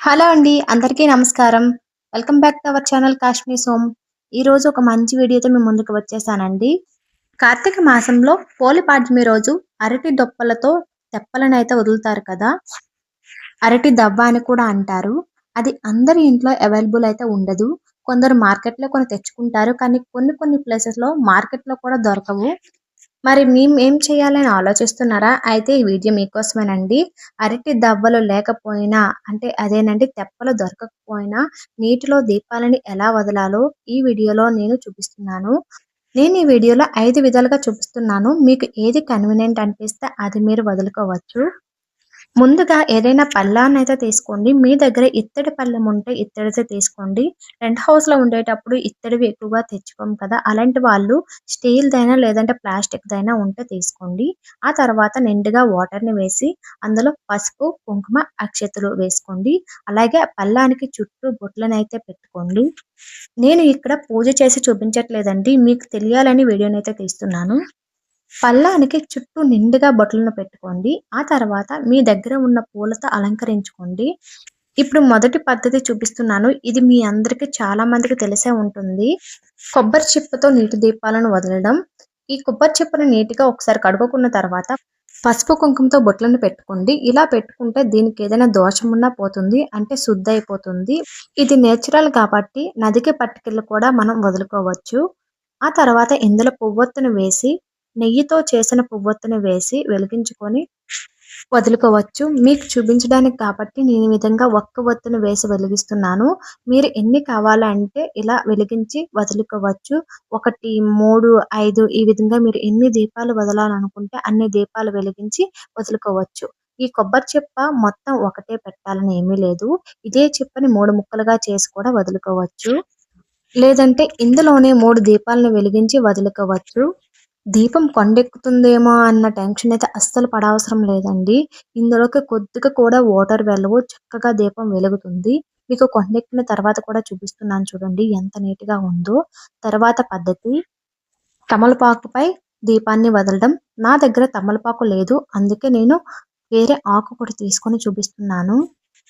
Hello అండి అందరికీ నమస్కారం. Welcome back to our channel Kashmir soan. ఈ రోజు ఒక మంచి వీడియోతో మేము ముందుకు వచ్చేసానండి. కార్తీక మాసంలో పోలి పాడ్యమి రోజు అరటి దొప్పలతో తెప్పలను అయితే వదులుతారు కదా? అరటి దవ్వ అని కూడా అంటారు. అది అందరి ఇంట్లో అవైలబుల్ అయితే ఉండదు. కొందరు మార్కెట్లో కొన్ని తెచ్చుకుంటారు. కానీ కొన్ని కొన్ని ప్లేసెస్లో మార్కెట్లో కూడా దొరకవు. మరి మేము ఏం చేయాలని ఆలోచిస్తున్నారా? అయితే ఈ వీడియో మీకోసమేనండి. అరటి దవ్వలు లేకపోయినా అంటే అదేనండి తెప్పలు దొరకకపోయినా నీటిలో దీపాలని ఎలా వదలాలో ఈ వీడియోలో నేను చూపిస్తున్నాను. నేను ఈ వీడియోలో ఐదు విధాలుగా చూపిస్తున్నాను. మీకు ఏది కన్వీనియంట్ అనిపిస్తే అది మీరు వదులుకోవచ్చు. ముందుగా ఏదైనా పళ్ళాన్ని తీసుకోండి. మీ దగ్గర ఇత్తడి పళ్ళెం ఉంటే ఇత్తడితే తీసుకోండి. రెంట్ హౌస్లో ఉండేటప్పుడు ఇత్తడివి ఎక్కువగా తెచ్చుకోం కదా. అలాంటి వాళ్ళు స్టీల్ దైనా లేదంటే ప్లాస్టిక్ దైనా ఉంటే తీసుకోండి. ఆ తర్వాత నిండుగా వాటర్ని వేసి అందులో పసుపు కుంకుమ అక్షతలు వేసుకోండి. అలాగే పళ్ళానికి చుట్టూ బొట్లనైతే అయితే పెట్టుకోండి. నేను ఇక్కడ పూజ చేసి చూపించట్లేదండి. మీకు తెలియాలని వీడియోనైతే తీస్తున్నాను. పళ్ళానికి చుట్టూ నిండుగా బొట్లను పెట్టుకోండి. ఆ తర్వాత మీ దగ్గర ఉన్న పూలతో అలంకరించుకోండి. ఇప్పుడు మొదటి పద్ధతి చూపిస్తున్నాను. ఇది మీ అందరికి చాలా మందికి తెలిసే ఉంటుంది. కొబ్బరి చిప్పతో నీటి దీపాలను వదలడం. ఈ కొబ్బరి చిప్పను నీటిగా ఒకసారి కడుగుకున్న తర్వాత పసుపు కుంకుమతో బొట్లను పెట్టుకోండి. ఇలా పెట్టుకుంటే దీనికి ఏదైనా దోషం ఉన్నా పోతుంది. అంటే శుద్ధ అయిపోతుంది. ఇది నేచురల్ కాబట్టి నదికి పట్టుకెళ్ళి కూడా మనం వదులుకోవచ్చు. ఆ తర్వాత ఇందులో పువ్వొత్తును వేసి నెయ్యితో చేసిన పువ్వొత్తుని వేసి వెలిగించుకొని వదులుకోవచ్చు. మీకు చూపించడానికి కాబట్టి నేను ఈ విధంగా ఒక్క ఒత్తును వేసి వెలిగిస్తున్నాను. మీరు ఎన్ని కావాలంటే ఇలా వెలిగించి వదులుకోవచ్చు. ఒకటి మూడు ఐదు ఈ విధంగా మీరు ఎన్ని దీపాలు వదలాలనుకుంటే అన్ని దీపాలు వెలిగించి వదులుకోవచ్చు. ఈ కొబ్బరి చెప్ప మొత్తం ఒకటే పెట్టాలని ఏమీ లేదు. ఇదే చెప్పని మూడు ముక్కలుగా చేసి కూడా వదులుకోవచ్చు. లేదంటే ఇందులోనే మూడు దీపాలను వెలిగించి వదులుకోవచ్చు. దీపం కొండెక్కుతుందేమో అన్న టెన్షన్ అయితే అస్సలు పడవసరం లేదండి. ఇందులోకి కొద్దిగా కూడా వాటర్ వెళ్ళవు. చక్కగా దీపం వెలుగుతుంది. మీకు కొండెక్కిన తర్వాత కూడా చూపిస్తున్నాను చూడండి. ఎంత నీట్గా ఉందో. తర్వాత పద్ధతి. తమలపాకుపై దీపాన్ని వదలడం. నా దగ్గర తమలపాకు లేదు. అందుకే నేను వేరే ఆకు కూడా తీసుకొని చూపిస్తున్నాను.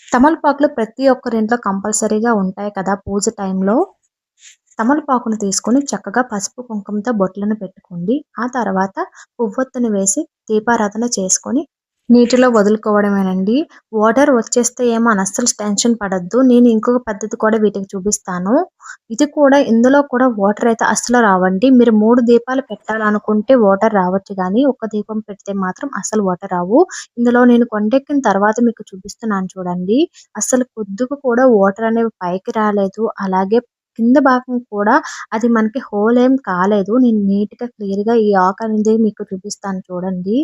తమలపాకులు ప్రతి ఒక్కరింట్లో కంపల్సరీగా ఉంటాయి కదా పూజ టైంలో. తమలపాకును తీసుకొని చక్కగా పసుపు కుంకుమతో బొట్లను పెట్టుకోండి. ఆ తర్వాత పువ్వొత్తుని వేసి దీపారాధన చేసుకొని నీటిలో వదులుకోవడమేనండి. వాటర్ వచ్చేస్తే ఏమో అని అస్సలు టెన్షన్ పడద్దు. నేను ఇంకొక పద్ధతి కూడా వీటికి చూపిస్తాను. ఇది కూడా ఇందులో కూడా వాటర్ అయితే అస్సలు రావండి. మీరు మూడు దీపాలు పెట్టాలనుకుంటే వాటర్ రావచ్చు కానీ ఒక దీపం పెడితే మాత్రం అస్సలు వాటర్ రావు. ఇందులో నేను కొండెక్కిన తర్వాత మీకు చూపిస్తున్నాను చూడండి. అస్సలు కొద్దిగా కూడా వాటర్ అనేవి పైకి రాలేదు. అలాగే కింద భాగం కూడా అది మనకి హోల్ ఏం కాలేదు. నేను నీట్గా క్లియర్గా ఈ ఆకు అనేది మీకు చూపిస్తాను చూడండి.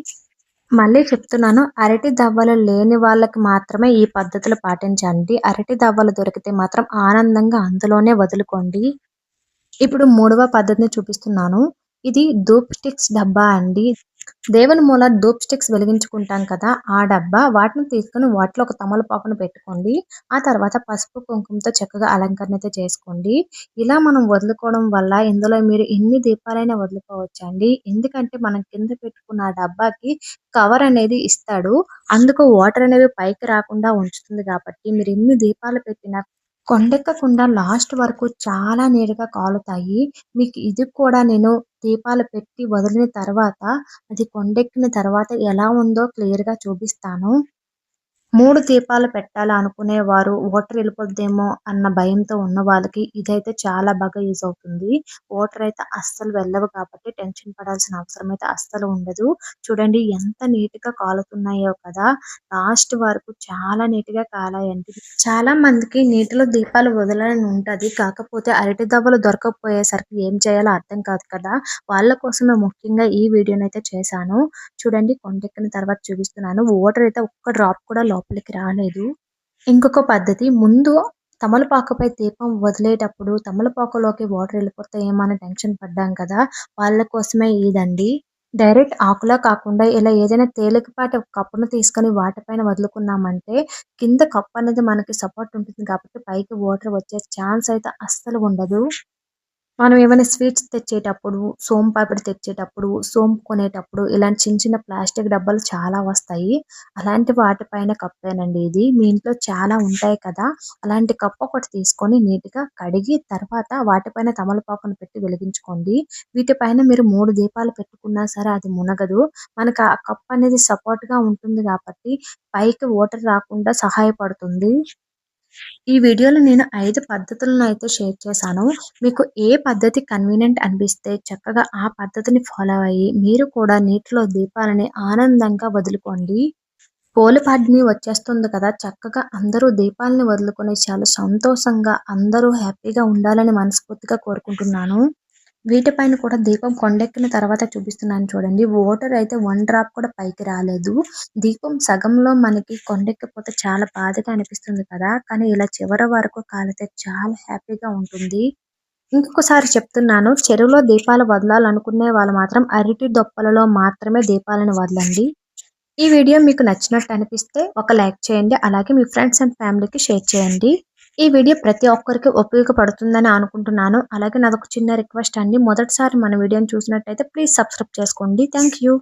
మళ్ళీ చెప్తున్నాను అరటి దవ్వలు లేని వాళ్ళకి మాత్రమే ఈ పద్ధతులు పాటించండి. అరటి దవ్వలు దొరికితే మాత్రం ఆనందంగా అందులోనే వదులుకోండి. ఇప్పుడు మూడవ పద్ధతిని చూపిస్తున్నాను. ఇది ధూప్ స్టిక్స్ డబ్బా అండి. దేవుని మూల డూప్ స్టిక్స్ వెలిగించుకుంటాం కదా ఆ డబ్బా వాటిని తీసుకుని వాటిలో ఒక తమలపాకును పెట్టుకోండి. ఆ తర్వాత పసుపు కుంకుమతో చక్కగా అలంకరణ అయితే చేసుకోండి. ఇలా మనం వదులుకోవడం వల్ల ఇందులో మీరు ఎన్ని దీపాలైనా వదులుకోవచ్చు అండి ఎందుకంటే మనం కింద పెట్టుకున్న డబ్బాకి కవర్ అనేది ఇస్తాడు. అందుకు వాటర్ అనేవి పైకి రాకుండా ఉంచుతుంది కాబట్టి మీరు ఎన్ని దీపాలు పెట్టినా కొండెక్కకుండా లాస్ట్ వరకు చాలా నీరుగా కాలుతాయి. మీకు ఇది కూడా నేను దీపాలు పెట్టి వదిలిన తర్వాత అది కొండెక్కిన తర్వాత ఎలా ఉందో క్లియర్గా చూపిస్తాను. మూడు దీపాలు పెట్టాలి అనుకునేవారు. వాటర్ వెళ్ళిపోద్దేమో అన్న భయంతో ఉన్న వాళ్ళకి ఇదైతే చాలా బాగా యూజ్ అవుతుంది. వాటర్ అయితే అస్సలు వెళ్ళవు కాబట్టి టెన్షన్ పడాల్సిన అవసరం అయితే అస్సలు ఉండదు. చూడండి ఎంత నీట్గా కాలుతున్నాయో కదా. లాస్ట్ వరకు చాలా నీట్గా కాలాయండి. చాలా మందికి నీటిలో దీపాలు వదలని ఉంటది. కాకపోతే అరటి దవ్వలు దొరకకపోయేసరికి ఏం చేయాలో అర్థం కాదు కదా. వాళ్ళ కోసమే ముఖ్యంగా ఈ వీడియోని అయితే చేశాను. చూడండి కొండెక్కిన తర్వాత చూపిస్తున్నాను. వాటర్ అయితే ఒక్క డ్రాప్ కూడా లోపలికి రాలేదు. ఇంకొక పద్ధతి ముందు తమలపాకపై దీపం వదిలేటప్పుడు తమలపాకులోకి వాటర్ వెళ్ళిపోతాయేమో అని టెన్షన్ పడ్డాం కదా వాళ్ళ కోసమే ఇదండి. డైరెక్ట్ ఆకులా కాకుండా ఇలా ఏదైనా తేలికపాటి కప్పును తీసుకొని వాటిపైన వదులుకున్నామంటే కింద కప్పు అనేది మనకి సపోర్ట్ ఉంటుంది కాబట్టి పైకి వాటర్ వచ్చే ఛాన్స్ అయితే అస్సలు ఉండదు. మనం ఏమైనా స్వీట్స్ తెచ్చేటప్పుడు సోమ్ పాపిడి తెచ్చేటప్పుడు సోంపు కొనేటప్పుడు ఇలాంటి చిన్న చిన్న ప్లాస్టిక్ డబ్బాలు చాలా వస్తాయి. అలాంటి వాటిపైన కప్పేనండి ఇది. మీ ఇంట్లో చాలా ఉంటాయి కదా. అలాంటి కప్పు ఒకటి తీసుకొని నీట్గా కడిగి తర్వాత వాటిపైన తమలపాకును పెట్టి వెలిగించుకోండి. వీటిపైన మీరు మూడు దీపాలు పెట్టుకున్నా సరే అది మునగదు. మనకు ఆ కప్ అనేది సపోర్ట్గా ఉంటుంది కాబట్టి పైకి వాటర్ రాకుండా సహాయపడుతుంది. ఈ వీడియోలో నేను ఐదు పద్ధతులను అయితే షేర్ చేశాను. మీకు ఏ పద్ధతి కన్వీనియంట్ అనిపిస్తే చక్కగా ఆ పద్ధతిని ఫాలో అయ్యి మీరు కూడా నీటిలో దీపాలని ఆనందంగా వదులుకోండి. పోలిపాడ్ని వచ్చేస్తుంది కదా చక్కగా అందరూ దీపాలని వదులుకొని చాలా సంతోషంగా అందరూ హ్యాపీగా ఉండాలని మనస్ఫూర్తిగా కోరుకుంటున్నాను. వీటిపైన కూడా దీపం కొండెక్కిన తర్వాత చూపిస్తున్నాను చూడండి. వాటర్ అయితే వన్ డ్రాప్ కూడా పైకి రాలేదు. దీపం సగంలో మనకి కొండెక్కిపోతే చాలా బాధగా అనిపిస్తుంది కదా. కానీ ఇలా చివరి వరకు కాలితే చాలా హ్యాపీగా ఉంటుంది. ఇంకొకసారి చెప్తున్నాను చెరువులో దీపాలు వదలాలనుకునే వాళ్ళు మాత్రం అరటి దొప్పలలో మాత్రమే దీపాలను వదలండి. ఈ వీడియో మీకు నచ్చినట్టు అనిపిస్తే ఒక లైక్ చేయండి అలాగే మీ ఫ్రెండ్స్ అండ్ ఫ్యామిలీకి షేర్ చేయండి. ఈ వీడియో ప్రతి ఒక్కరికి ఉపయోగపడుతుందని అనుకుంటున్నాను. అలాగే నాదొక చిన్న రిక్వెస్ట్ అండి. మొదటిసారి మన వీడియోని చూసినట్టయితే ప్లీజ్ సబ్స్క్రైబ్ చేసుకోండి. Thank you.